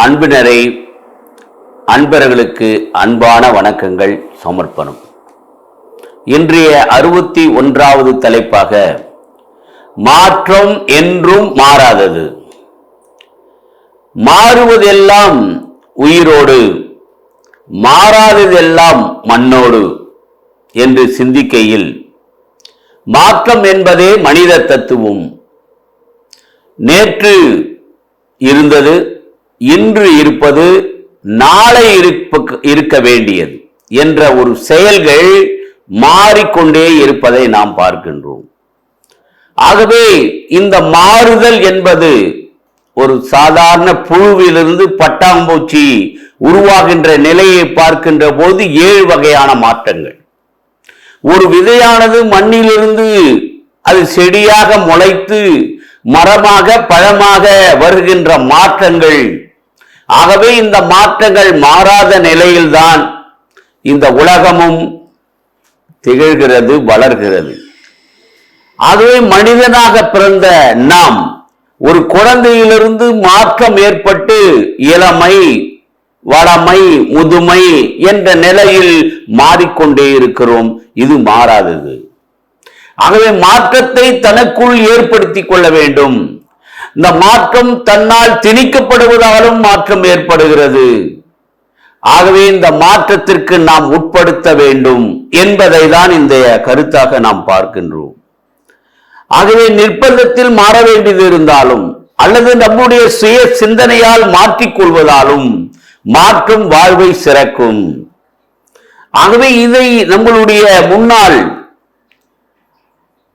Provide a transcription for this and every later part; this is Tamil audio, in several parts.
அன்பினரை அன்பர்களுக்கு அன்பான வணக்கங்கள் சமர்ப்பணம். இன்றைய அறுபத்தி ஒன்றாவது தலைப்பாக மாற்றம் என்றும் மாறாதது. மாறுவதெல்லாம் உயிரோடு மாறாததெல்லாம் மண்ணோடு என்று சிந்திக்கையில் மாற்றம் என்பதே மனித தத்துவம். நேற்று இருந்தது இன்று இருப்பது நாளை இருக்க வேண்டியது என்ற ஒரு செயல்கள் மாறிக்கொண்டே இருப்பதை நாம் பார்க்கின்றோம். ஆகவே இந்த மாறுதல் என்பது ஒரு சாதாரண புழுவிலிருந்து பட்டாம்பூச்சி உருவாகின்ற நிலையை பார்க்கின்ற போது ஏழு வகையான மாற்றங்கள். ஒரு விதையானது மண்ணிலிருந்து அது செடியாக முளைத்து மரமாக பழமாக வருகின்ற மாற்றங்கள் ஆகவே இந்த மாற்றங்கள் மாறாத நிலையில்தான் இந்த உலகமும் திகழ்கிறது வளர்கிறது. ஆகவே மனிதனாக பிறந்த நாம் ஒரு குழந்தையிலிருந்து மாற்றம் ஏற்பட்டு இளமை வளமை முதுமை என்ற நிலையில் மாறிக்கொண்டே இருக்கிறோம். இது மாறாதது. ஆகவே மாற்றத்தை தனக்குள் ஏற்படுத்திக் கொள்ள வேண்டும். இந்த மாற்றம் தன்னால் திணிக்கப்படுவதாலும் மாற்றம் ஏற்படுகிறது. ஆகவே இந்த மாற்றத்திற்கு நாம் உட்படுத்த வேண்டும் என்பதை தான் இந்த கருத்தாக நாம் பார்க்கின்றோம். ஆகவே நிர்பந்தத்தில் மாற வேண்டியது இருந்தாலும் அல்லது நம்முடைய சுய சிந்தனையால் மாற்றிக்கொள்வதாலும் மாற்றும் வாழ்வை சிறக்கும். ஆகவே இதை நம்மளுடைய முன்னாள்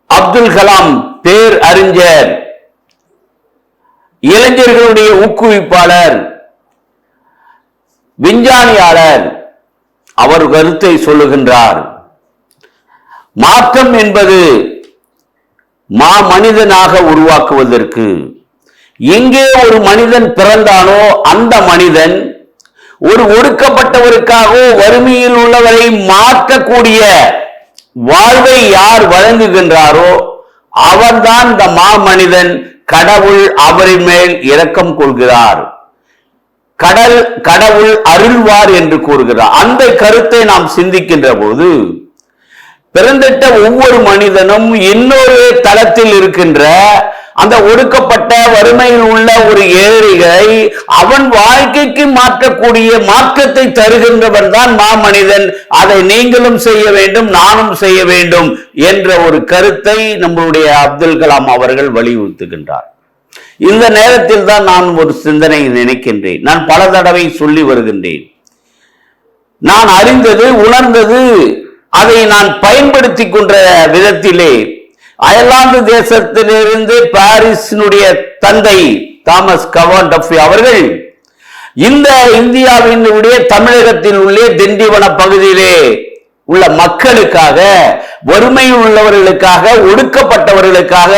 அப்துல் கலாம் பேர் அறிஞர் இளைஞர்களுடைய ஊக்குவிப்பாளர் விஞ்ஞானியாளர் அவர் கருத்தை சொல்லுகின்றார். மாற்றம் என்பது மா மனிதனாக உருவாக்குவதற்கு. எங்கே ஒரு மனிதன் பிறந்தானோ அந்த மனிதன் ஒரு ஒடுக்கப்பட்டவருக்காகவோ வறுமையில் உள்ளவரை மாற்றக்கூடிய வாழ்வை யார் வழங்குகின்றாரோ அவர்தான் இந்த மாமனிதன் கடவுள் அவரின் மேல் இரக்கம் கொள்கிறார். கடல் கடவுள் அருள்வார் என்று கூறுகிறார். அந்த கருத்தை நாம் சிந்திக்கின்ற போது பிறந்திட்ட ஒவ்வொரு மனிதனும் இன்னொரு தளத்தில் இருக்கின்ற அந்த ஒடுக்கப்பட்ட வறுமையில் உள்ள ஒரு ஏழைகளை அவன் வாழ்க்கைக்கு மாற்றக்கூடிய மாற்றத்தை தருகின்றவன் தான் மாமனிதன். அதை நீங்களும் செய்ய வேண்டும் நானும் செய்ய வேண்டும் என்ற ஒரு கருத்தை நம்மளுடைய அப்துல் கலாம் அவர்கள் வலியுறுத்துகின்றார். இந்த நேரத்தில் தான் நான் ஒரு சிந்தனை நினைக்கின்றேன். நான் பல தடவை சொல்லி வருகின்றேன். நான் அறிந்தது உணர்ந்தது அதை நான் பயன்படுத்தி கொண்ட விதத்திலே அயர்லாந்து தேசத்திலிருந்து பாரிஸினுடைய தந்தை தாமஸ் கவான் டஃபி அவர்கள் இந்த இந்தியாவினுடைய தமிழகத்தில் உள்ளே திண்டிவன பகுதியிலே உள்ள மக்களுக்காக வறுமையில் உள்ளவர்களுக்காக ஒடுக்கப்பட்டவர்களுக்காக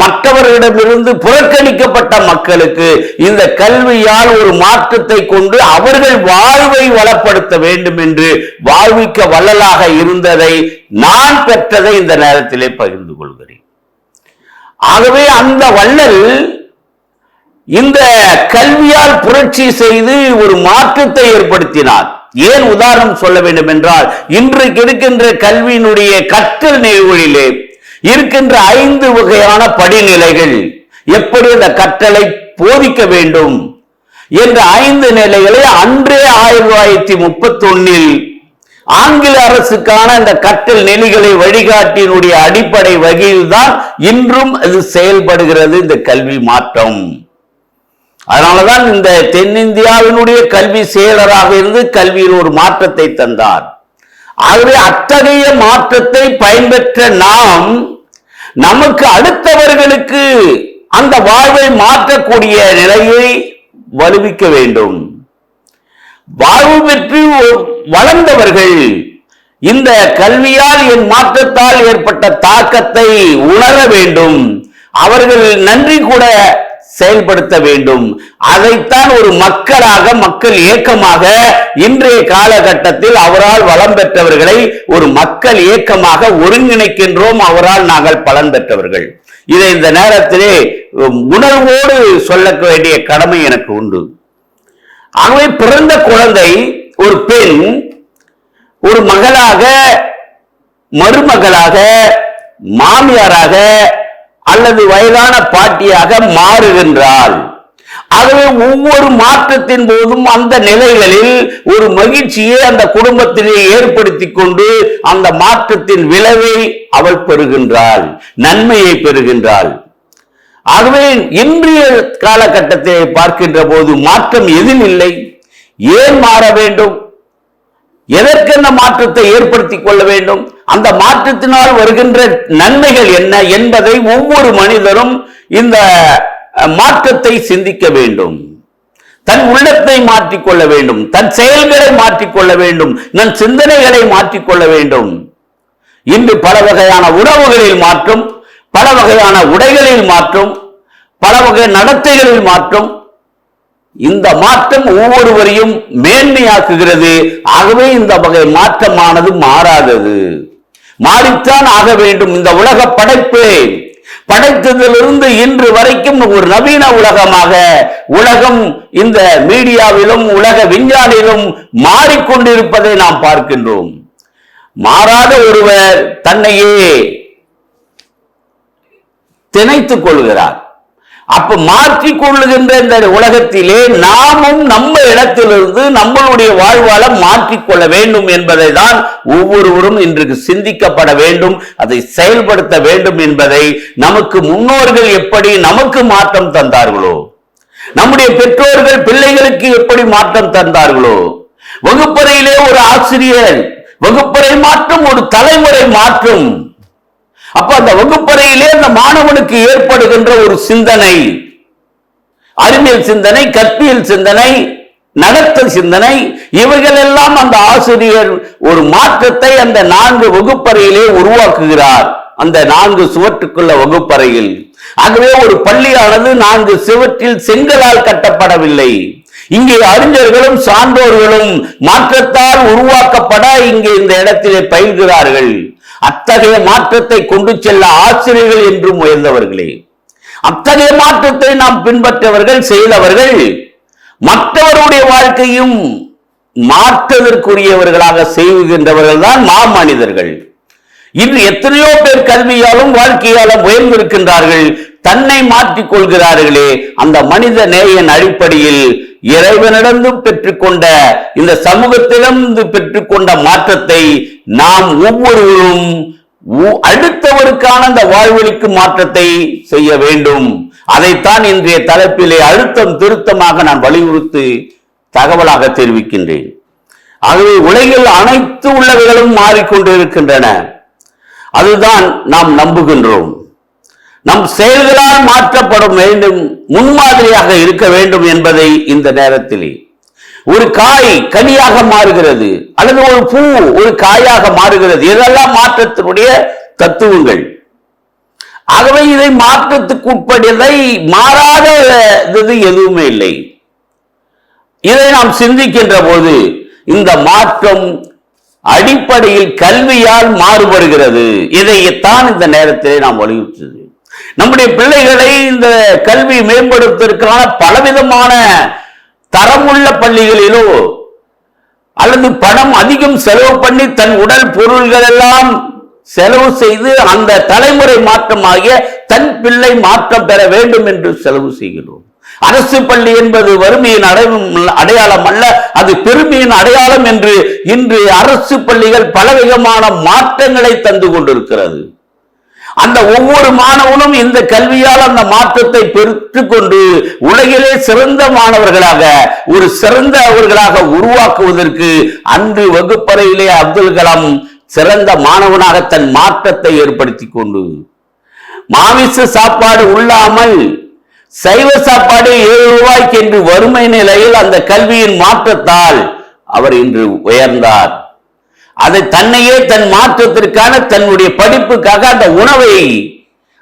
மற்றவர்களிடமிருந்து புறக்கணிக்கப்பட்ட மக்களுக்கு இந்த கல்வியால் ஒரு மாற்றத்தை கொண்டு அவர்கள் வாழ்வை வளப்படுத்த வேண்டும் என்று வாழ்விக்க வள்ளலாக இருந்ததை நான் பெற்றதை இந்த நேரத்திலே பகிர்ந்து கொள்கிறேன். ஆகவே அந்த வள்ளல் இந்த கல்வியால் புரட்சி செய்து ஒரு மாற்றத்தை ஏற்படுத்தினார். ஏன் உதாரணம் சொல்ல வேண்டும் என்றால் இன்றைக்கு இருக்கின்ற கல்வியினுடைய கற்றல் நிகழ்வுகளிலே இருக்கின்ற ஐந்து வகையான படிநிலைகள் எப்படி அந்த கற்றலை போதிக்க வேண்டும் என்ற ஐந்து நிலைகளை அன்றே ஆயிரத்தி தொள்ளாயிரத்தி முப்பத்தி ஒன்னில் ஆங்கில அரசுக்கான இந்த கற்றல் நெறிகளை வழிகாட்டியினுடைய அடிப்படை வகையில் தான் இன்றும் அது செயல்படுகிறது இந்த கல்வி மாற்றம். அதனாலதான் இந்த தென்னிந்தியாவினுடைய கல்வி செயலராக இருந்து கல்வியில் ஒரு மாற்றத்தை தந்தார். ஆகவே அத்தகைய மாற்றத்தை பயன்பெற்ற நாம் நமக்கு அடுத்தவர்களுக்கு அந்த வாழ்வை மாற்றக்கூடிய நிலையை வலுவிக்க வேண்டும். வாழ்வு பெற்று வளர்ந்தவர்கள் இந்த கல்வியால் என் மாற்றத்தால் ஏற்பட்ட தாக்கத்தை உணர வேண்டும். அவர்கள் நன்றி கூட செயல்படுத்த வேண்டும். அதைத்தான் ஒரு மக்களாக மக்கள் இயக்கமாக இன்றைய காலகட்டத்தில் அவரால் வளம் பெற்றவர்களை ஒரு மக்கள் இயக்கமாக ஒருங்கிணைக்கின்றோம் அவரால் நாங்கள் பலன் பெற்றவர்கள். இதை இந்த நேரத்திலே உணர்வோடு சொல்ல வேண்டிய கடமை எனக்கு உண்டு. ஆகவே பிறந்த குழந்தை ஒரு பெண் ஒரு மகளாக மருமகளாக மாமியாராக அல்லது வயதான பாட்டியாக மாறுகின்றாள். ஆகவே ஒவ்வொரு மாற்றத்தின் போதும் அந்த நிலைகளில் ஒரு மகிழ்ச்சியை அந்த குடும்பத்திலே ஏற்படுத்தி கொண்டு அந்த மாற்றத்தின் விளைவை அவள் பெறுகின்றாள் நன்மையை பெறுகின்றாள். ஆகவே இன்றைய காலகட்டத்தை பார்க்கின்ற போது மாற்றம் எதில் இல்லை? ஏன் மாற வேண்டும்? எதற்கென்ன மாற்றத்தை ஏற்படுத்திக் கொள்ள வேண்டும்? அந்த மாற்றத்தினால் வருகின்ற நன்மைகள் என்ன என்பதை ஒவ்வொரு மனிதரும் இந்த மாற்றத்தை சிந்திக்க வேண்டும். தன் உள்ளத்தை மாற்றிக்கொள்ள வேண்டும். தன் செயல்களை மாற்றிக்கொள்ள வேண்டும். தன் சிந்தனைகளை மாற்றிக்கொள்ள வேண்டும். இன்று பல வகையான உணவுகளில் மாற்றும் பல வகையான உடைகளில் மாற்றும் பல வகை நடத்தைகளில் மாற்றும். இந்த மாற்றம் ஒவ்வொருவரையும் மேன்மையாக்குகிறது. ஆகவே இந்த வகை மாற்றமானது மாறாதது. மாறித்தான் ஆக வேண்டும் இந்த உலக படைப்பு. படைத்ததிலிருந்து இன்று வரைக்கும் ஒரு நவீன உலகமாக உலகம் இந்த மீடியாவிலும் உலக விஞ்ஞானிலும் மாறிக்கொண்டிருப்பதை நாம் பார்க்கின்றோம். மாறாத ஒருவர் தன்னையே திணைத்துக் கொள்கிறார். அப்ப மாற்றி கொள்ளுகின்ற இந்த உலகத்திலே நாமும் நம்ம இடத்திலிருந்து நம்மளுடைய வாழ்வாள மாற்றிக்கொள்ள வேண்டும் என்பதை தான் ஒவ்வொருவரும் இன்றைக்கு சிந்திக்கப்பட வேண்டும் அதை செயல்படுத்த வேண்டும் என்பதை நமக்கு முன்னோர்கள் எப்படி நமக்கு மாற்றம் தந்தார்களோ? நம்முடைய பெற்றோர்கள் பிள்ளைகளுக்கு எப்படி மாற்றம் தந்தார்களோ? வகுப்பறையிலே ஒரு ஆசிரியர் வகுப்பறை மாற்றம் ஒரு தலைமுறை மாற்றும் அப்ப அந்த வகுப்பறையிலே அந்த மாணவனுக்கு ஏற்படுகின்ற ஒரு சிந்தனை. அறிவியல் சிந்தனை கற்பியல் சிந்தனை நடத்தல் சிந்தனை இவைகள் எல்லாம் அந்த ஆசிரியர் ஒரு மாற்றத்தை அந்த நான்கு வகுப்பறையிலே உருவாக்குகிறார். அந்த நான்கு சுவற்றுக்குள்ள வகுப்பறையில். ஆகவே ஒரு பள்ளியானது நான்கு சுவற்றில் செங்கலால் கட்டப்படவில்லை. இங்கே அறிஞர்களும் சான்றோர்களும் மாற்றத்தால் உருவாக்கப்பட இங்கே இந்த இடத்திலே பயில்கிறார்கள். அத்தகைய மாற்றத்தை கொண்டு செல்ல ஆசிரியர்கள் என்றும் உயர்ந்தவர்களே அத்தகைய மாற்றத்தை நாம் பின்பற்றவர்கள் செய்தவர்கள் மற்றவருடைய வாழ்க்கையும் மாற்றுவதற்குரியவர்களாக செய்கின்றவர்கள் தான் மாமனிதர்கள். இன்று எத்தனையோ பேர் கல்வியாலும் வாழ்க்கையாலும் உயர்ந்திருக்கின்றார்கள் தன்னை மாற்றிக் கொள்கிறார்களே அந்த மனித நேயன் அடிப்படையில் இறைவனிடந்தும் பெற்றுக்கொண்ட இந்த சமூகத்திலிருந்து பெற்றுக்கொண்ட மாற்றத்தை நாம் ஒவ்வொருவரும் உ- அடுத்தவருக்கான அந்த வாழ்வழிக்கு மாற்றத்தை செய்ய வேண்டும். அதைத்தான் இன்றைய தலைப்பிலே அழுத்தம் திருத்தமாக நான் வலியுறுத்தி தகவலாக தெரிவிக்கின்றேன். ஆகவே உலகில் அனைத்து உள்ளவைகளும் மாறிக்கொண்டிருக்கின்றன. அதுதான் நாம் நம்புகின்றோம். நம் செயல்களால் மாற்றப்படும் வேண்டும் முன்மாதிரியாக இருக்க வேண்டும் என்பதை இந்த நேரத்திலே. ஒரு காய் கனியாக மாறுகிறது அல்லது ஒரு பூ ஒரு காயாக மாறுகிறது இதெல்லாம் மாற்றத்தினுடைய தத்துவங்கள். ஆகவே இதை மாற்றத்துக்கு உட்பட்டதை மாறாத இது எதுவுமே இல்லை. இதை நாம் சிந்திக்கின்ற போது இந்த மாற்றம் அடிப்படையில் கல்வியால் மாறுபடுகிறது. இதைத்தான் இந்த நேரத்திலே நாம் வலியுறுத்துது நம்முடைய பிள்ளைகளை இந்த கல்வி மேம்படுத்துவதற்கான பலவிதமான தரமுள்ள பள்ளிகளிலோ அல்லது பணம் அதிகம் செலவு பண்ணி தன் உடல் பொருள்கள் எல்லாம் செலவு செய்து அந்த தலைமுறை மாற்றமாகிய தன் பிள்ளை மாற்றம் பெற வேண்டும் என்று செலவு செய்கிறோம். அரசு பள்ளி என்பது வறுமையின் அடை- அடையாளம் அல்ல அது பெருமையின் அடையாளம் என்று இன்று அரசு பள்ளிகள் பலவிதமான மாற்றங்களை தந்து கொண்டிருக்கிறது. அந்த ஒவ்வொரு மாணவனும் இந்த கல்வியால் அந்த மாற்றத்தை பெற்றுக்கொண்டு உலகிலே சிறந்த மாணவர்களாக ஒரு சிறந்த அவர்களாக உருவாக்குவதற்கு அன்று வகுப்பறையிலே அப்துல் கலாம் சிறந்த மாணவனாக தன் மாற்றத்தை ஏற்படுத்தி கொண்டு மாமிச சாப்பாடு உள்ளாமல் சைவ சாப்பாடு ஏழு ரூபாய்க்கு என்று வறுமை நிலையில் அந்த கல்வியின் மாற்றத்தால் அவர் இன்று உயர்ந்தார். அதை தன்னையே தன் மாற்றத்திற்கான தன்னுடைய படிப்புக்காக அந்த உணவை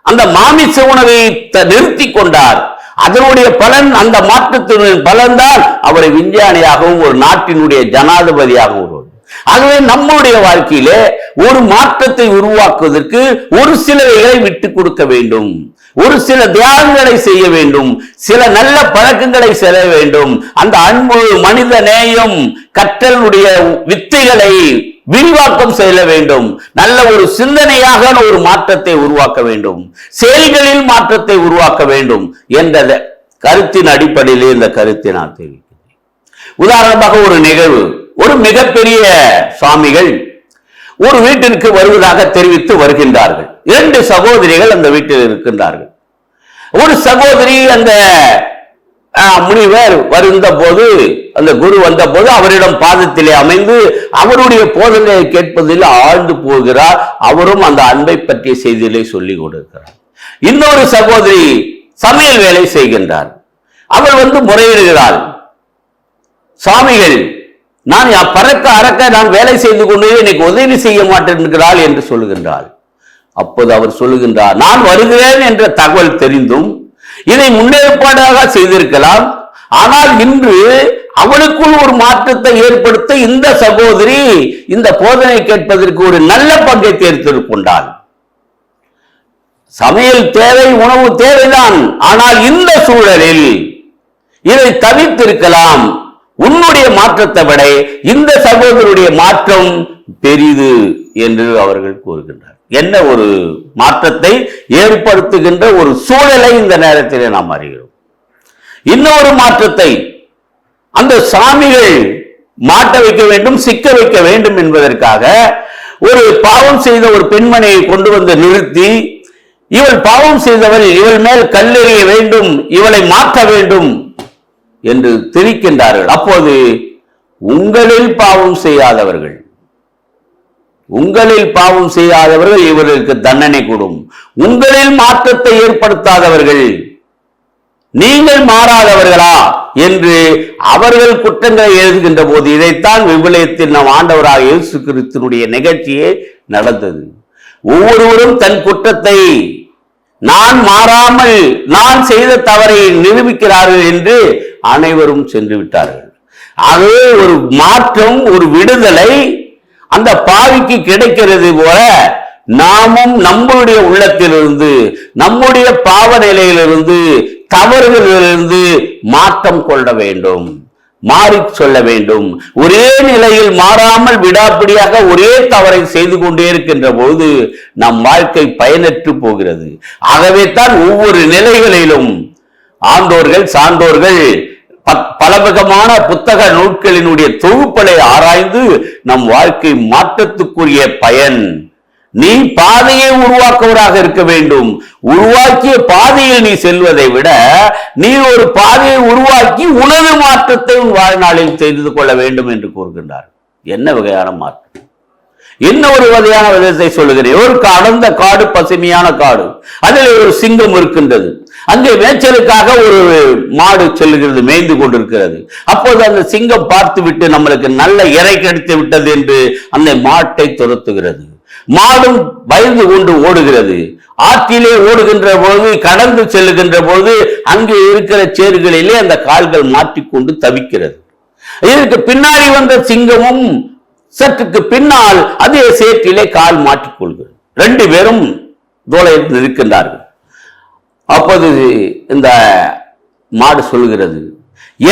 அந்த மாமிச உணவை த- நிறுத்தி கொண்டார். அதனுடைய பலன் அந்த மாற்றத்தினுடைய பலன்தான் அவரை விஞ்ஞானியாகவும் ஒரு நாட்டினுடைய ஜனாதிபதியாகவும் உருவாக்கினார். ஆகவே நம்முடைய வாழ்க்கையிலே ஒரு மாற்றத்தை உருவாக்குவதற்கு ஒரு சிலவைகளை விட்டு கொடுக்க வேண்டும். ஒரு சில தியாகங்களை செய்ய வேண்டும். சில நல்ல பழக்கங்களை செல்ல வேண்டும். அந்த அன்பு மனித நேயம் கற்றலுடைய வித்தைகளை விரிவாக்கம் செய்ய வேண்டும். நல்ல ஒரு சிந்தனையாக ஒரு மாற்றத்தை உருவாக்க வேண்டும். செயல்களில் மாற்றத்தை உருவாக்க வேண்டும் என்ற கருத்தின் அடிப்படையிலே இந்த கருத்தை நான் தெரிவிக்கிறேன். உதாரணமாக ஒரு நிகழ்வு. ஒரு மிகப்பெரிய சுவாமிகள் ஒரு வீட்டிற்கு வருவதாக தெரிவித்து வருகின்றார்கள். இரண்டு சகோதரிகள் அந்த வீட்டில் இருக்கின்றார்கள். ஒரு சகோதரி அந்த முனிவர் வருந்த போது அந்த குரு வந்த போது அவரிடம் பாதத்திலே அமைந்து அவருடைய போதனையை கேட்பதில் ஆழ்ந்து போகிறார். அவரும் அந்த அன்பை பற்றிய செய்திகளை சொல்லிக் கொடுக்கிறார் இன்னொரு சகோதரி சமையல் வேலை செய்கின்றார். அவள் வந்து முறையிடுகிறாள். சுவாமிகள் நான் பறக்க அறக்க நான் வேலை செய்து கொண்டு எனக்கு உதவி செய்ய மாட்டேன்கிறாள் என்று சொல்லுகின்றாள். அப்போது அவர் சொல்லுகின்றார் நான் வருகிறேன் என்ற தகவல் தெரிந்தும் இதை முன்னேற்பாடாக செய்திருக்கலாம். ஆனால் இன்று அவளுக்குள் ஒரு மாற்றத்தை ஏற்படுத்த இந்த சகோதரி இந்த போதனை கேட்பதற்கு ஒரு நல்ல பங்கை தேர்ந்தெடுக்கொண்டாள் சமையல் தேவை உணவு தேவைதான். ஆனால் இந்த சூழலில் இதை தவிர்த்திருக்கலாம். உன்னுடைய மாற்றத்தை விட இந்த சகோதரருடைய மாற்றம் பெரிது என்று அவர்கள் கூறுகின்றனர் என்ன ஒரு மாற்றத்தை ஏற்படுத்துகின்ற ஒரு சூழலை இந்த நேரத்திலே நாம் அறிகிறோம். இன்னொரு மாற்றத்தை அந்த சாமிகள் மாட்ட வைக்க வேண்டும் சிக்க வைக்க வேண்டும் என்பதற்காக ஒரு பாவம் செய்த ஒரு பெண்மணியை கொண்டு வந்து நிறுத்தி இவள் பாவம் செய்தவள் இவள் மேல் கல்லெறிய வேண்டும் இவளை மாற்ற வேண்டும் என்று திரிக்கின்றார்கள். அப்போது உங்களில் பாவம் செய்யாதவர்கள் உங்களில் பாவம் செய்யாதவர்கள் இவர்களுக்கு தண்டனை கூடும். உங்களில் மாற்றத்தை ஏற்படுத்தாதவர்கள் நீங்கள் மாறாதவர்களா என்று அவர்கள் குற்றங்களை எழுதுகின்ற போது இதைத்தான் விவிலியத்தில் நம் ஆண்டவராக இயேசு கிறிஸ்தனுடைய நிகழ்ச்சியே நடந்தது. ஒவ்வொருவரும் தன் குற்றத்தை நான் மாறாமல் நான் செய்த தவறை நிரூபிக்கிறார்கள் என்று அனைவரும் சென்று விட்டார்கள். ஆகவே ஒரு மாற்றம் ஒரு விடுதலை அந்த பாவிக்கு கிடைக்கிறது போல நாமும் நம்முடைய உள்ளத்திலிருந்து நம்முடைய பாவ நிலையிலிருந்து தவறுகளிலிருந்து மாற்றம் கொள்ள வேண்டும் மாறி சொல்ல வேண்டும். ஒரே நிலையில் மாறாமல் விடாப்பிடியாக ஒரே தவறை செய்து கொண்டே இருக்கின்ற போது நம் வாழ்க்கை பயனற்று போகிறது. ஆகவே தான் ஒவ்வொரு நிலைகளிலும் ஆண்டோர்கள் சான்றோர்கள் பலவிதமான புத்தக நூல்களினுடைய தொகுப்பலை ஆராய்ந்து நம் வாழ்க்கை மாற்றத்துக்குரிய பயன். நீ பாதையை உருவாக்குவராக இருக்க வேண்டும். உருவாக்கிய பாதையில் நீ செல்வதை விட நீ ஒரு பாதையை உருவாக்கி உணவு மாற்றத்தை உன் வாழ்நாளில் செய்து கொள்ள வேண்டும் என்று கூறுகின்றார் என்ன வகையான மாற்றம்? என்ன ஒரு வகையான விதத்தை சொல்லுகிறேன்? ஒரு அடர்ந்த காடு பசுமையான காடு. அதில் ஒரு சிங்கம் இருக்கின்றது. அங்கே மேய்ச்சலுக்காக ஒரு மாடு செல்லுகிறது மேய்ந்து கொண்டிருக்கிறது. அப்போது அந்த சிங்கம் பார்த்து விட்டு நம்மளுக்கு நல்ல இறை கிடைத்து விட்டது என்று அந்த மாட்டை துரத்துகிறது. மாடும் பயந்து கொண்டு ஓடுகிறது. ஆற்றிலே ஓடுகின்ற பொழுது கடந்து செல்லுகின்ற போது அங்கே இருக்கிற சேறுகளிலே அந்த கால்கள் மாட்டிக்கொண்டு தவிக்கிறது. இதற்கு பின்னாடி வந்த சிங்கமும் சற்றுக்கு பின்னால் அதே சேற்றிலே கால் மாட்டிக்கொள்கிறது ரெண்டு பேரும் தோலையில் இருக்கின்றார்கள் அப்போது இந்த மாடு சொல்கிறது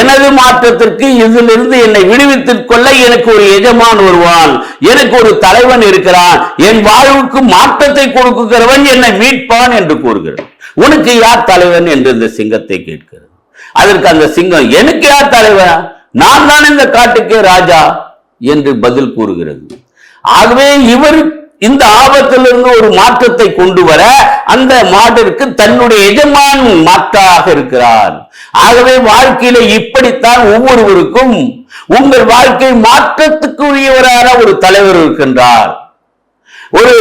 எனது மாற்றத்திற்கு இதிலிருந்து என்னை விடுவித்துக் கொள்ள எனக்கு ஒரு எஜமான் வருவான். எனக்கு ஒரு தலைவன் இருக்கிறான். என் வாழ்வுக்கு மாற்றத்தை கொடுக்கிறவன் என்னை மீட்பான் என்று கூறுகிறது. உனக்கு யார் தலைவன்? என்று இந்த சிங்கத்தை கேட்கிறது. அதற்கு அந்த சிங்கம் எனக்கு யார் தலைவன்? நான் தான் இந்த காட்டுக்கே ராஜா. என்று பதில் கூறுகிறது. ஆகவே இவர் இந்த ஆபத்திலிருந்து ஒரு மாற்றத்தை கொண்டு வர அந்த மாட்டிற்கு தன்னுடைய எஜமான் மாற்றாக இருக்கிறார். ஆகவே வாழ்க்கையில இப்படித்தான் ஒவ்வொருவருக்கும் உங்கள் வாழ்க்கை மாற்றத்துக்குரியவரான ஒரு தலைவர் இருக்கின்றார். ஒரு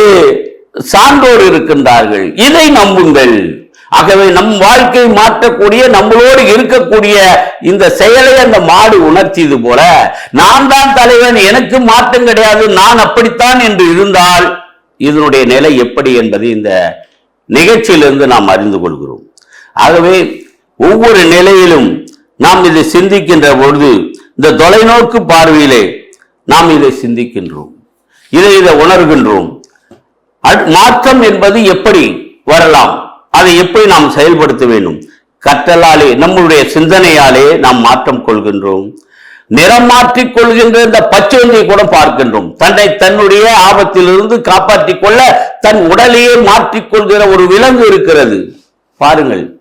சான்றோர் இருக்கின்றார்கள். இதை நம்புங்கள். ஆகவே நம் வாழ்க்கை மாற்றக்கூடிய நம்மளோடு இருக்கக்கூடிய இந்த செயலை அந்த மாடு உணர்த்தியது போல நான் தான் தலைவன் எனக்கு மாற்றம் கிடையாது நான் அப்படித்தான் என்று இருந்தால் இதனுடைய நிலை எப்படி என்பதை இந்த நிகழ்ச்சியிலிருந்து நாம் அறிந்து கொள்கிறோம். ஆகவே ஒவ்வொரு நிலையிலும் நாம் இதை சிந்திக்கின்ற பொழுது இந்த தொலைநோக்கு பார்வையிலே நாம் இதை சிந்திக்கின்றோம். இதை இதை உணர்கின்றோம். அட்- மாற்றம் என்பது எப்படி வரலாம்? அதை எப்படி நாம் செயல்படுத்த வேண்டும்? கற்றலாலே நம்முடைய சிந்தனையாலே நாம் மாற்றம் கொள்கின்றோம். நிறம் மாற்றிக் கொள்கின்ற இந்த பச்சொந்தியை கூட பார்க்கின்றோம். தன்னை தன்னுடைய ஆபத்திலிருந்து காப்பாற்றிக் கொள்ள தன் உடலையே மாற்றிக் கொள்கிற ஒரு விலங்கு இருக்கிறது. பாருங்கள்.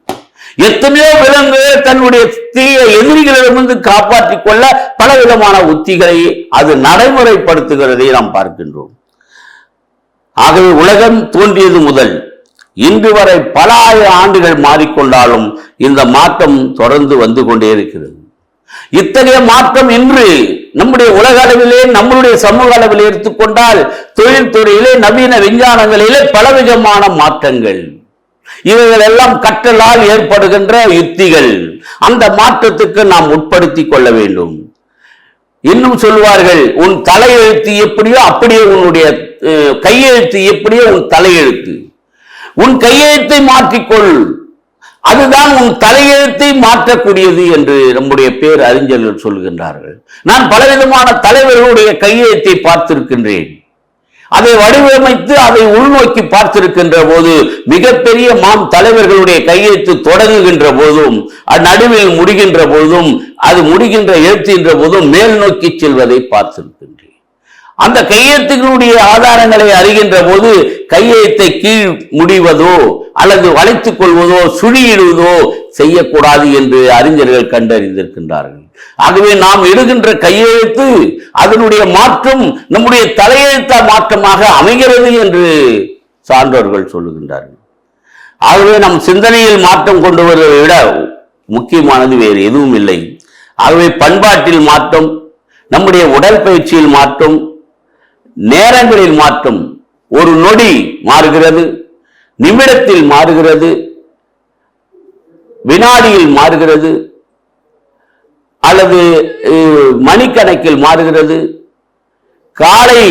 எத்தனையோ விலங்கு தன்னுடைய தீய எதிரிகளிடமிருந்து காப்பாற்றிக் கொள்ள பலவிதமான உத்திகளை அது நடைமுறைப்படுத்துகிறதை நாம் பார்க்கின்றோம். ஆகவே உலகம் தோன்றியது முதல். இன்று வரை பல ஆயிரம் ஆண்டுகள் மாறிக்கொண்டாலும் இந்த மாற்றம் தொடர்ந்து வந்து கொண்டே இருக்கிறது. இத்தகைய மாற்றம் இன்று நம்முடைய உலக அளவிலே நம்மளுடைய சமூக அளவில் எடுத்துக்கொண்டால் தொழில்துறையிலே நவீன விஞ்ஞானங்களிலே பலவிதமான மாற்றங்கள். இவைகள் எல்லாம் கற்றலால் ஏற்படுகின்ற யுக்திகள் அந்த மாற்றத்துக்கு நாம் உட்படுத்திக் கொள்ள வேண்டும். இன்னும் சொல்வார்கள் உன் தலையெழுத்து எப்படியோ அப்படியே உன்னுடைய கையெழுத்து எப்படியோ உன் தலையெழுத்து. உன் கையெழுத்தை மாற்றிக்கொள். அதுதான் உன் தலையெழுத்தை மாற்றக்கூடியது என்று நம்முடைய பேர் அறிஞர்கள் சொல்கின்றார்கள். நான் பலவிதமான தலைவர்களுடைய கையெழுத்தை பார்த்திருக்கின்றேன். அதை வடிவமைத்து அதை உள்நோக்கி பார்த்திருக்கின்ற போது மிகப்பெரிய மாம் தலைவர்களுடைய கையெழுத்து தொடங்குகின்ற போதும் அது நடுவில் முடிகின்ற போதும் அது முடிகின்ற எழுத்துகின்ற போதும் மேல் நோக்கி செல்வதை பார்த்திருக்கின்றேன். அந்த கையெழுத்துகளுடைய ஆதாரங்களை அறிகின்ற போது கையெழுத்தை கீழ் முடிவதோ அல்லது வளைத்துக் கொள்வதோ சுழியிடுவதோ செய்யக்கூடாது என்று அறிஞர்கள் கண்டறிந்திருக்கின்றார்கள். ஆகவே நாம் இடுகின்ற கையெழுத்து அதனுடைய மாற்றம் நம்முடைய தலையெழுத்த மாற்றமாக அமைகிறது என்று சான்றோர்கள் சொல்லுகின்றார்கள். ஆகவே நம் சிந்தனையில் மாற்றம் கொண்டு வருவதை விட முக்கியமானது வேறு எதுவும் இல்லை. ஆகவே பண்பாட்டில் மாற்றம் நம்முடைய உடற்பயிற்சியில் மாற்றம் நேரங்களில் மாற்றம் ஒரு நொடி மாறுகிறது நிமிடத்தில் மாறுகிறது வினாடியில் மாறுகிறது அல்லது மணிக்கணக்கில் மாறுகிறது காலை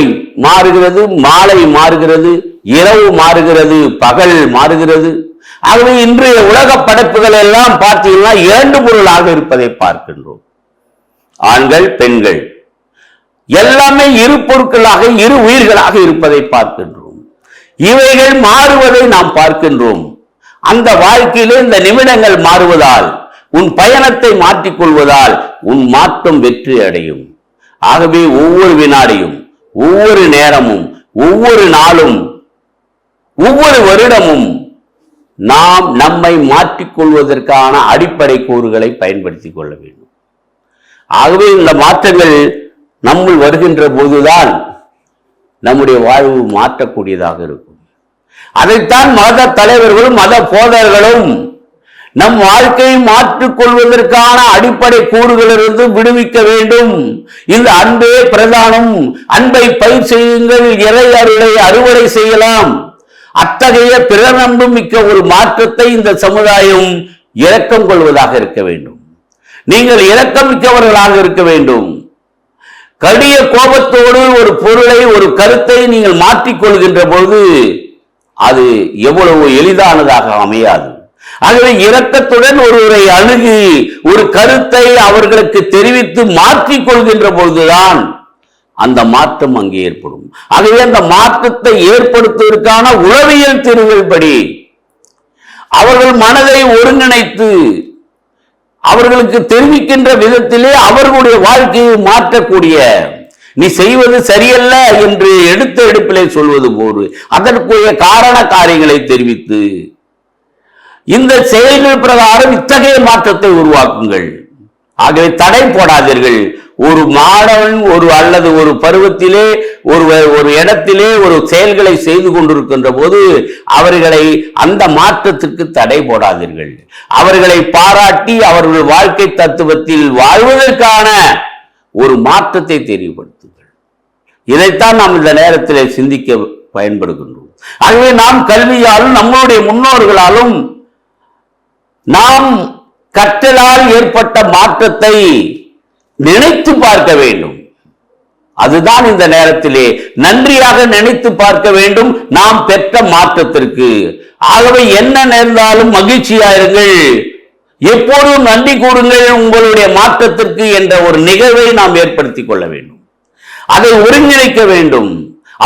மாறுகிறது மாலை மாறுகிறது இரவு மாறுகிறது பகல் மாறுகிறது. ஆகவே இன்றைய உலக படைப்புகள் எல்லாம் பார்த்தீங்கன்னா இரண்டு பொருளாக இருப்பதை பார்க்கின்றோம். ஆண்கள் பெண்கள். எல்லாமே இரு பொருட்களாக இரு உயிர்களாக இருப்பதை பார்க்கின்றோம். இவைகள் மாறுவதை நாம் பார்க்கின்றோம். அந்த வாழ்க்கையிலே இந்த நிமிடங்கள் மாறுவதால் உன் பயணத்தை மாற்றிக்கொள்வதால் உன் மாற்றம் வெற்றி அடையும். ஆகவே ஒவ்வொரு வினாடியும் ஒவ்வொரு நேரமும் ஒவ்வொரு நாளும் ஒவ்வொரு வருடமும் நாம் நம்மை மாற்றிக்கொள்வதற்கான அடிப்படை கூறுகளை பயன்படுத்திக் கொள்ள வேண்டும். ஆகவே இந்த மாற்றங்கள் நம்முள் வருகின்ற போதுதான் நம்முடைய வாழ்வு மாற்றக்கூடியதாக இருக்கும். அதைத்தான் மத தலைவர்களும் மத போதர்களும் நம் வாழ்க்கையை மாற்றிக்கொள்வதற்கான அடிப்படை கூறுகளிலிருந்து விடுவிக்க வேண்டும். இந்த அன்பே பிரதானம். அன்பை பயிர் செய்யுங்கள். இறை அருளை அறுவடை செய்யலாம். அத்தகைய பிறநம்பு மிக்க ஒரு மாற்றத்தை இந்த சமுதாயம் இரக்கம் கொள்வதாக இருக்க வேண்டும். நீங்கள் இரக்கமிக்கவர்களாக இருக்க வேண்டும். கடிய கோபத்தோடு ஒரு பொருளை ஒரு கருத்தை நீங்கள் மாற்றிக்கொள்கின்ற பொழுது அது எவ்வளவு எளிதானதாக அமையாது. ஆகவே இரக்கத்துடன் ஒருவரை அணுகி ஒரு கருத்தை அவர்களுக்கு தெரிவித்து மாற்றிக் கொள்கின்ற பொழுதுதான் அந்த மாற்றம் அங்கே ஏற்படும். ஆகவே அந்த மாற்றத்தை ஏற்படுத்துவதற்கான உளவியல் திருவில்படி அவர்கள் மனதை ஒருங்கிணைத்து அவர்களுக்கு தெரிவிக்கின்ற விதத்திலே அவர்களுடைய வாழ்க்கையை மாற்றக்கூடிய. நீ செய்வது சரியல்ல என்று எடுத்த எடுப்பிலே சொல்வது போது அதற்குரிய காரண காரியங்களை தெரிவித்து இந்த செயல்கள் பிரகாரம் இத்தகைய மாற்றத்தை உருவாக்குங்கள். ஆகவே தடை போடாதீர்கள். ஒரு மாணவன் ஒரு அல்லது ஒரு பருவத்திலே ஒரு ஒரு இடத்திலே ஒரு செயல்களை செய்து கொண்டிருக்கின்ற போது அவர்களை அந்த மாற்றத்திற்கு தடை போடாதீர்கள். அவர்களை பாராட்டி அவர்கள் வாழ்க்கை தத்துவத்தில் வாழ்வதற்கான ஒரு மாற்றத்தை தெரியப்படுத்துங்கள். இதைத்தான் நாம் இந்த நேரத்தில் சிந்திக்க பயன்படுகின்றோம். ஆகவே நாம் கல்வியாலும் நம்மளுடைய முன்னோர்களாலும் நாம் கற்றலால் ஏற்பட்ட மாற்றத்தை நினைத்து பார்க்க வேண்டும். அதுதான் இந்த நேரத்திலே நன்றியாக நினைத்து பார்க்க வேண்டும். நாம் பெற்ற மாற்றத்திற்கு. ஆகவே என்ன நேர்ந்தாலும் மகிழ்ச்சியாயிருங்கள் எப்போதும் நன்றி கூறுங்கள் உங்களுடைய மாற்றத்திற்கு என்ற ஒரு நிகழ்வை நாம் ஏற்படுத்திக் கொள்ள வேண்டும். அதை ஒருங்கிணைக்க வேண்டும்.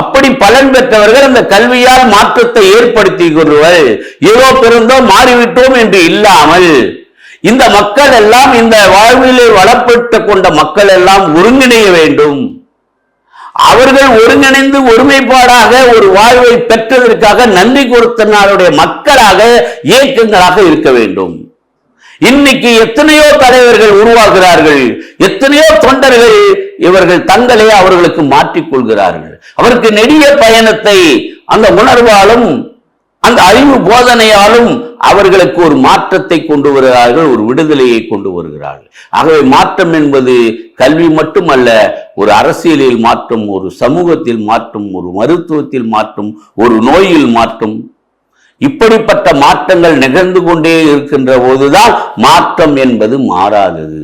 அப்படி பலன் பெற்றவர்கள் அந்த கல்வியால் மாற்றத்தை ஏற்படுத்தி கொள்வர் ஏதோ பிறந்தோ மாறிவிட்டோம் என்று இல்லாமல். இந்த மக்கள் எல்லாம் இந்த வாழ்விலே வளப்பட்டு கொண்ட மக்கள் எல்லாம் ஒருங்கிணைய வேண்டும். அவர்கள் ஒருங்கிணைந்து ஒருமைப்பாடாக ஒரு வாழ்வை பெற்றதற்காக நன்றி கொடுத்த நாளுடைய மக்களாக இயக்கங்களாக இருக்க வேண்டும். இன்னைக்கு எத்தனையோ தலைவர்கள் உருவாகிறார்கள் எத்தனையோ தொண்டர்கள் இவர்கள் தங்களை அவர்களுக்கு மாற்றிக் கொள்கிறார்கள். அவருக்கு நெடிய பயணத்தை அந்த உணர்வாலும் அந்த அறிவு போதனையாலும் அவர்களுக்கு ஒரு மாற்றத்தை கொண்டு வருகிறார்கள் ஒரு விடுதலையை கொண்டு வருகிறார்கள். ஆகவே மாற்றம் என்பது கல்வி மட்டுமல்ல ஒரு அரசியலில் மாற்றம் ஒரு சமூகத்தில் மாற்றம் ஒரு மருத்துவத்தில் மாற்றம் ஒரு நோயில் மாற்றம். இப்படிப்பட்ட மாற்றங்கள் நிகழ்ந்து கொண்டே இருக்கின்ற போதுதான் மாற்றம் என்பது மாறாதது.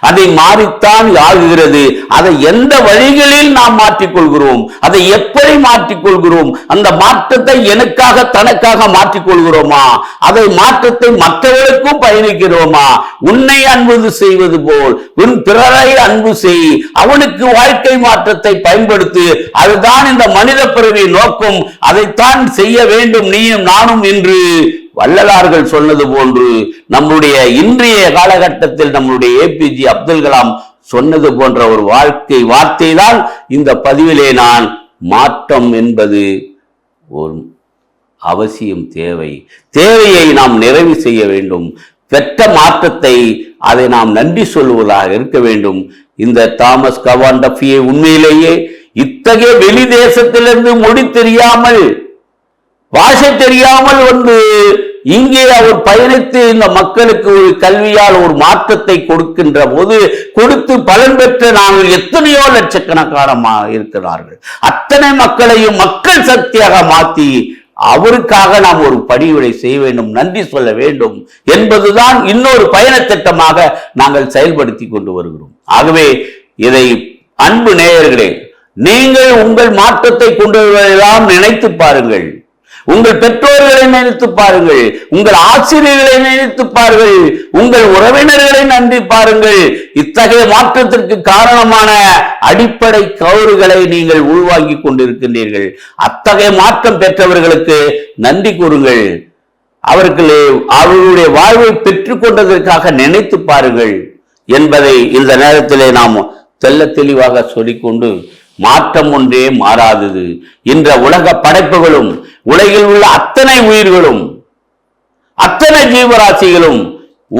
அதை மாறித்தான் ஆகுகிறது. அதை எந்த வழிகளில் நாம் மாற்றிக்கொள்கிறோம்? அதை எப்படி மாற்றிக்கொள்கிறோம்? அந்த மாற்றத்தை எனக்காக தனக்காக மாற்றிக்கொள்கிறோமா? அதை மாற்றத்தை மற்றவர்களுக்கும் பயணிக்கிறோமா? உன்னை அன்பு செய்வது போல் உன் பிறரை அன்பு செய். அவனுக்கு வாழ்க்கை மாற்றத்தை பயன்படுத்து. அதுதான் இந்த மனித பிறவி நோக்கம். அதைத்தான் செய்ய வேண்டும் நீயும் நானும் என்று வள்ளலார்கள் சொன்னது போன்று நம்முடைய இன்றைய காலகட்டத்தில் நம்முடைய ஏபிஜே அப்துல் கலாம் சொன்னது போன்ற ஒரு வாழ்க்கை வார்த்தை தான் இந்த பதிவிலே நான் மாற்றம் என்பது ஒரு அவசியம் தேவை. தேவையை நாம் நிறைவு செய்ய வேண்டும். பெற்ற மாற்றத்தை அதை நாம் நன்றி சொல்வதாக இருக்க வேண்டும். இந்த தாமஸ் கவான் டஃபியை உண்மையிலேயே இத்தகைய வெளி தேசத்திலிருந்து மொழி தெரியாமல் பாஷை தெரியாமல் வந்து இங்கே அவர் பயணித்து இந்த மக்களுக்கு ஒரு கல்வியால் ஒரு மாற்றத்தை கொடுக்கின்ற போது கொடுத்து பலன் பெற்ற நாங்கள் எத்தனையோ லட்சக்கணக்கான இருக்கிறார்கள். அத்தனை மக்களையும் மக்கள் சக்தியாக மாற்றி அவருக்காக நாம் ஒரு படிவிடை செய்ய வேண்டும் நன்றி சொல்ல வேண்டும் என்பதுதான் இன்னொரு பயண திட்டமாக நாங்கள் செயல்படுத்தி கொண்டு வருகிறோம். ஆகவே இதை அன்பு நேயர்களே நீங்கள் உங்கள் மாற்றத்தை கொண்டு வருவதெல்லாம் நினைத்து பாருங்கள். உங்கள் பெற்றோர்களை நினைத்து பாருங்கள். உங்கள் ஆசிரியர்களை நினைத்து பாருங்கள். உங்கள் உறவினர்களை நன்றி பாருங்கள். இத்தகைய மாற்றத்திற்கு காரணமான அடிப்படை கவுறுகளை நீங்கள் உள்வாங்கி கொண்டிருக்கின்றீர்கள். அத்தகைய மாற்றம் பெற்றவர்களுக்கு நன்றி கூறுங்கள். அவர்களே அவர்களுடைய வாழ்வை பெற்றுக் கொண்டதற்காக நினைத்து பாருங்கள் என்பதை இந்த நேரத்திலே நாம் தெல்ல தெளிவாக சொல்லிக்கொண்டு மாற்றம் ஒன்றே மாறாதது. என்ற உலக படைப்புகளும் உலகில் உள்ள அத்தனை உயிர்களும் அத்தனை ஜீவராசிகளும்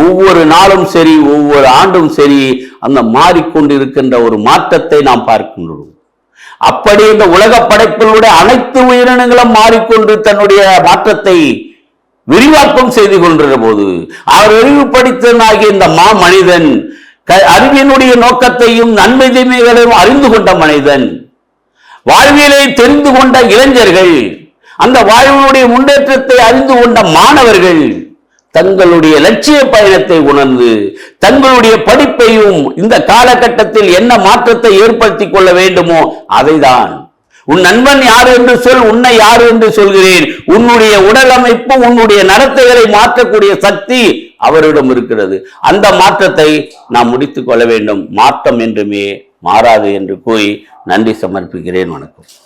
ஒவ்வொரு நாளும் சரி ஒவ்வொரு ஆண்டும் சரி அந்த மாறிக்கொண்டிருக்கின்ற ஒரு மாற்றத்தை நாம் பார்க்கின்றோம். அப்படி இந்த உலக படைப்பினுடைய அனைத்து உயிரினங்களும் மாறிக்கொண்டு தன்னுடைய மாற்றத்தை விரிவாக்கம் செய்து கொண்டிருந்த போது அவர் விரிவுபடுத்தனாகிய இந்த மா மனிதன் அறிவினுடைய நோக்கத்தையும் நன்மை தீமைகளையும் அறிந்து கொண்ட மனிதன் வாழ்வியலை தெரிந்து கொண்ட இளைஞர்கள் அந்த வாழ்வினுடைய முன்னேற்றத்தை அறிந்து கொண்ட மாணவர்கள் தங்களுடைய லட்சிய பயணத்தை உணர்ந்து தங்களுடைய படிப்பையும் இந்த காலகட்டத்தில் என்ன மாற்றத்தை ஏற்படுத்திக் கொள்ள வேண்டுமோ அதைதான் உன் நண்பன் யார் என்று சொல் உன்னை யார் என்று சொல்கிறேன். உன்னுடைய உடல் அமைப்பு உன்னுடைய நடத்தைகளை மாற்றக்கூடிய சக்தி அவரிடம் இருக்கிறது. அந்த மாற்றத்தை நாம் முடித்துக் கொள்ள வேண்டும். மாற்றம் என்றுமே மாறாது என்று கூறி நன்றி சமர்ப்பிக்கிறேன். வணக்கம்.